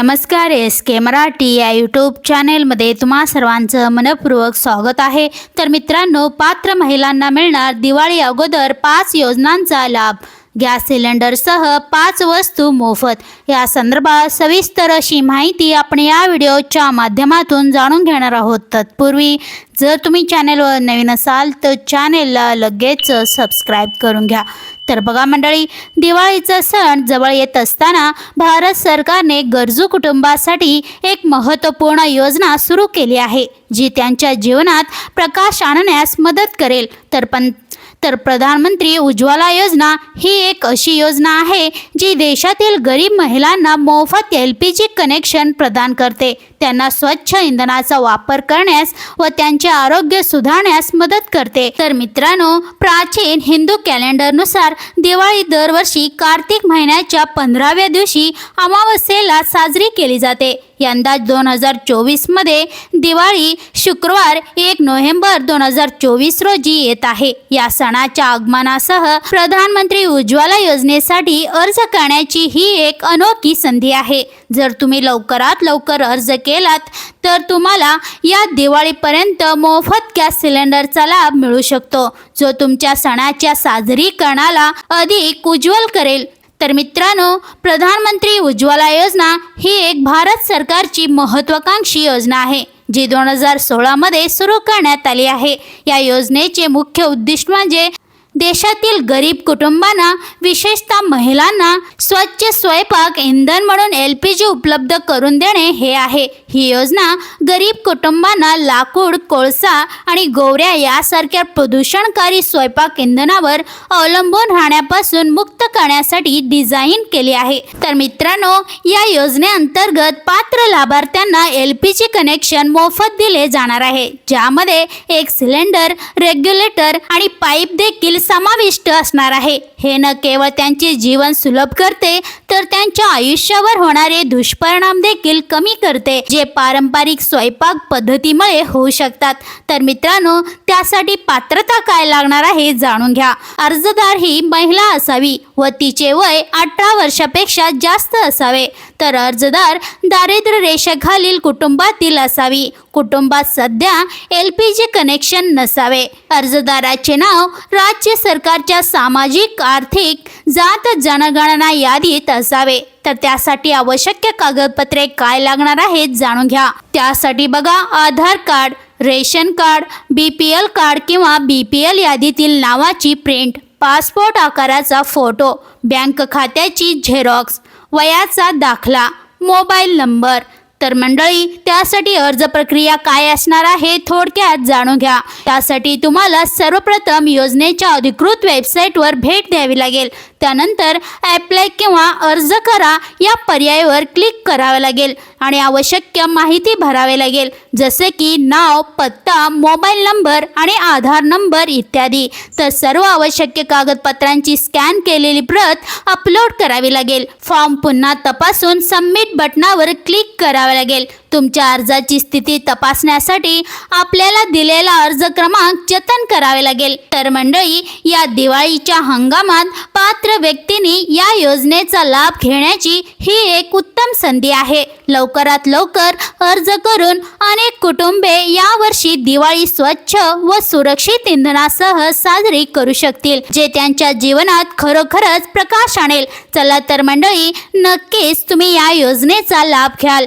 नमस्कार एस के मराठी या यूट्यूब चॅनेलमध्ये तुम्हा सर्वांचं मनपूर्वक स्वागत आहे. तर मित्रांनो पात्र महिलांना मिळणार दिवाळी अगोदर पाच योजनांचा लाभ. गॅस सिलेंडरसह पाच वस्तू मोफत. या संदर्भात सविस्तर अशी माहिती आपण या व्हिडिओच्या माध्यमातून जाणून घेणार आहोत. तत्पूर्वी जर तुम्ही चॅनेलवर नवीन असाल तर चॅनेलला लगेच सबस्क्राईब करून घ्या. तर बघा मंडळी दिवाळीचा सण जवळ येत असताना भारत सरकारने गरजू कुटुंबासाठी एक महत्त्वपूर्ण योजना सुरू केली आहे जी त्यांच्या जीवनात प्रकाश आणण्यास मदत करेल. तर पण तर प्रधानमंत्री उज्ज्वला योजना ही एक अशी योजना आहे जी देशातील गरीब महिलांना मोफत एल पी जी कनेक्शन प्रदान करते. त्यांना स्वच्छ इंधनाचा वापर करण्यास व त्यांचे आरोग्य सुधारण्यास मदत करते. तर मित्रांनो प्राचीन हिंदू कॅलेंडरनुसार दिवाळी दरवर्षी कार्तिक महिन्याच्या पंधराव्या दिवशी अमावस्येला साजरी केली जाते. यंदा दोन हजार चोवीसमध्ये दिवाळी शुक्रवार एक नोव्हेंबर दोन हजार चोवीस रोजी येत आहे. या सणाच्या आगमनासह प्रधानमंत्री उज्ज्वला योजनेसाठी अर्ज करण्याची ही एक अनोखी संधी आहे. जर तुम्ही लवकरात लवकर अर्ज केलात तर तुम्हाला या दिवाळीपर्यंत मोफत गॅस सिलेंडरचा लाभ मिळू शकतो. जो तुमच्या सणाच्या साजरीकरणाला अधिक उज्ज्वल करेल. तर मित्रांनो प्रधानमंत्री उज्ज्वला योजना ही एक भारत सरकारची महत्त्वाकांक्षी योजना आहे जी दोन हजार सोळामध्ये सुरू करण्यात आली आहे. या योजनेचे मुख्य उद्दिष्ट म्हणजे देशातील गरीब कुटुंबांना विशेषतः महिलांना स्वच्छ स्वयंपाक इंधन म्हणून एल पी जी उपलब्ध करून देणे हे आहे. ही योजना गरीब कुटुंबांना लाकूड कोळसा आणि गोवऱ्या यासारख्या प्रदूषणकारी स्वयंपाक इंधनावर अवलंबून राहण्यापासून मुक्त करण्यासाठी डिझाईन केली आहे. तर मित्रांनो या योजनेअंतर्गत पात्र लाभार्थ्यांना एल पी जी कनेक्शन मोफत दिले जाणार आहे. ज्यामध्ये एक सिलेंडर रेग्युलेटर आणि पाईप देखील समाविष्ट असणार आहे. हे न केवळ त्यांचे जीवन सुलभ करते तर त्यांच्या आयुष्यावर होणारे दुष्परिणाम देखील कमी करते जे पारंपरिक स्वयंपाक पद्धतीमुळे होऊ शकतात. तर मित्रांनो त्यासाठी पात्रता काय लागणार आहे जाणून घ्या. अर्जदार ही महिला असावी. व तिचे वय अठरा वर्षापेक्षा जास्त असावे. तर अर्जदार दारिद्र्य रेषेखालील कुटुंबातील असावी. कुटुंबात सध्या एल पी जी कनेक्शन नसावे. अर्जदाराचे नाव राज्य सरकारच्या सामाजिक आर्थिक जात जनगणना यादीत असावे. तर त्यासाठी आवश्यक कागदपत्रे काय लागणार आहेत जाणून घ्या. त्यासाठी बघा Aadhaar card ration card B P L card किंवा बी पी एल यादीतील नावाची प्रिंट. पासपोर्ट आकाराचा फोटो बँक खात्याची झेरॉक्स वयाचा दाखला मोबाईल नंबर तर मंडळी त्यासाठी अर्ज प्रक्रिया काय असणार आहे थोडक्यात जाणून घ्या. त्यासाठी तुम्हाला सर्वप्रथम योजनेच्या अधिकृत वेबसाईटवर भेट द्यावी लागेल. त्यानंतर ॲप्लाय किंवा अर्ज करा या पर्यायावर क्लिक करावे लागेल आणि आवश्यक माहिती भरावे लागेल. जसे की नाव पत्ता मोबाईल नंबर आणि आधार नंबर इत्यादी. तर सर्व आवश्यक कागदपत्रांची स्कॅन केलेली प्रत अपलोड करावी लागेल. फॉर्म पुन्हा तपासून सबमिट बटनावर क्लिक करावे लागेल. तुमच्या अर्जाची स्थिती तपासण्यासाठी आपल्याला दिलेला अर्ज क्रमांक जतन करावे लागेल. तर मंडळी या दिवाळीच्या हंगामात पात्र व्यक्तींनी या योजनेचा लाभ घेण्याची ही एक उत्तम संधी आहे. लवकरात लवकर अर्ज करून अनेक कुटुंबे यावर्षी दिवाळी स्वच्छ व सुरक्षित इंधनासह साजरी करू शकतील जे त्यांच्या जीवनात खरोखरच प्रकाश आणेल. चला तर मंडळी नक्कीच तुम्ही या योजनेचा लाभ घ्याल